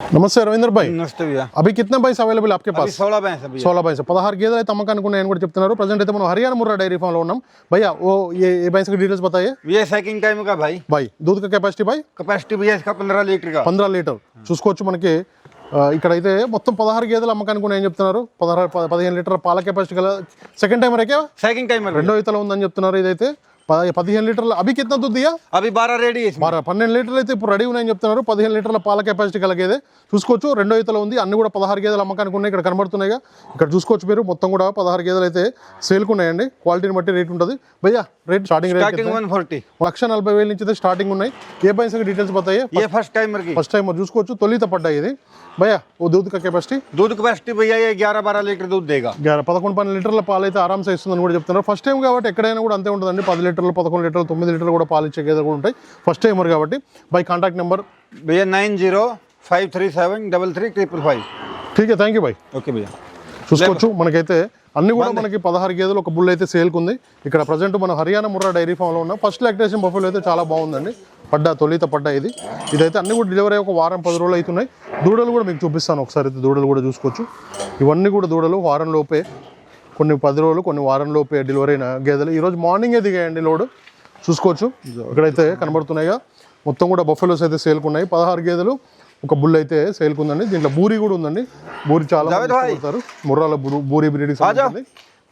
నమస్తే రవీంద్ర బాయ్ నమస్తే అవి కితనే బైస్ అవైలబుల్ ఆప్కే పాస్ సోలా బైస్ సోలా బైస్ పదహారు గేదెలు అయితే అమ్మకానికి ఉన్నాయని కూడా చెప్తున్నారు ప్రజెంట్ అయితే మనం హర్యానా ముర్రా డైరీ ఫామ్లో ఉన్నాం భయ ఓ ఏ బైస్ డీటెయిల్స్ बताइए విఎస్ సైకింగ్ టైం का भाई भाई दूध का कैपेसिटी भाई कैपेसिटी 15 లీటర్ का 15 లీటర్ చూసుకోవచ్చు మనకి ఇక్కడైతే మొత్తం పదహారు గేదెలు అమ్మకానికి ఉన్నాయని చెప్తున్నారు పదహారు పదిహేను లీటర్ పాల కెపాసిటీ గల సెకండ్ టైం రేకే సెకండ్ టైం రెండో ఇతలో ఉందని చెప్తున్నారు ఇదైతే పదిహేను లీటర్ల అవి కింద దుద్దియా అవి బారా రెడీ బారా పన్నెండు లీటర్లు అయితే ఇప్పుడు రెడీ ఉన్నాయని చెప్తున్నారు. పదిహేను లీటర్ల పాల కెపాసిటీ కలిగేది. చూసుకోవచ్చు రెండో ఇతలో ఉంది. అన్ని కూడా పదహారు గేదెలు అమ్మకానికి ఉన్నాయి. ఇక్కడ కనబడుతున్నాయి ఇక్కడ చూసుకోవచ్చు మీరు. మొత్తం కూడా పదహారు గేదెలు అయితే సేల్కున్నాయండి క్వాలిటీని బట్టి రేట్ ఉంటుంది. భయ్యా rate starting rate one forty lakh నలభై వేల నుంచి స్టార్టింగ్ ఉన్నాయి. ఏ పైసకి డీటెయిల్స్ పోతాయి ఫస్ట్ టైం ఫస్ట్ టైం చూసుకోవచ్చు. తొలిత పడ్డా ఇది. భయ్యా ఓ దూద్ కెపాసిటీ దూద్ కెపాసిటీ భయ్యా ఏ లీటర్ దూద్ పదకొండు పన్నెండు లీటర్ల పాలు అయితే ఆరామ్సే ఇస్తుందని కూడా చెప్తున్నారు. ఫస్ట్ టైం కాబట్టి ఎక్కడైనా కూడా అంతే ఉంటుందండి. పది లీటర్ లీటర్లు పదకొండు లీటర్లు తొమ్మిది లీటర్లు కూడా పాలు ఇచ్చే గేదెలు కూడా ఉంటాయి. ఫస్ట్ టైమర్ కాబట్టి by contact number B N nine zero five three seven double three triple five. ఠీక్ thank you bye. Okay భయ్య. చూసుకోవచ్చు. మనకైతే అన్ని కూడా మనకి పదహారు గేదెలు ఒక బుల్ అయితే సేల్కుంది ఇక్కడ ప్రజెంట్ మన హర్యానా ముర్రా డైరీ ఫామ్లో ఉన్న. ఫస్ట్ లాక్టేషన్ బఫెల్ అయితే చాలా బాగుందండి. పడ్డా తొలిత పడ్డా ఇది. ఇదైతే అన్ని కూడా డెలివరీ ఒక వారం పది రోజులు అవుతున్నాయి. దూడలు కూడా మీకు చూపిస్తాను. ఒకసారి అయితే దూడలు కూడా చూసుకోవచ్చు. ఇవన్నీ కూడా దూడలు వారం లోపే కొన్ని పది రోజులు కొన్ని వారం లోపే డెలివరీ అయిన గేదెలు. ఈరోజు మార్నింగే దిగాయండి లోడు? చూసుకోవచ్చు. ఇక్కడైతే కనబడుతున్నాయిగా. మొత్తం కూడా బఫెలోస్ అయితే సేల్కున్నాయి పదహారు గేదెలు ఒక బుల్ అయితే సేల్కుందండి దీంట్లో బూరి కూడా ఉందండి. బూరి చాలా ఇష్టపడతారు. ముర్రాల బూరి బ్రీడ్ సంబంధించింది.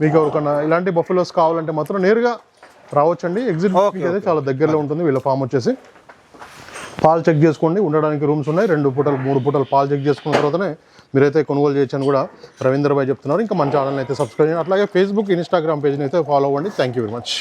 మీకు ఎవరికన్నా ఇలాంటి బఫెలోస్ కావాలంటే మాత్రం నేరుగా రావచ్చండి. ఎగ్జిట్ అయితే చాలా దగ్గరలో ఉంటుంది. వీళ్ళ ఫామ్ వచ్చేసి. పాలు చెక్ చేసుకోండి. ఉండడానికి రూమ్స్ ఉన్నాయి. రెండు పూటలు మూడు పూటలు పాలు చెక్ చేసుకున్న తర్వాతనే మీరైతే కొనుగోలు చేయొచ్చు అని కూడా రవీంద్ర భాయ్ చెప్తున్నారు. ఇంకా మన ఛానల్ అయితే సబ్స్క్రైబ్ చేయండి. అట్లాగే ఫేస్బుక్ ఇన్స్టాగ్రామ్ పేజ్ని అయితే ఫాలో అవ్వండి. Thank you very much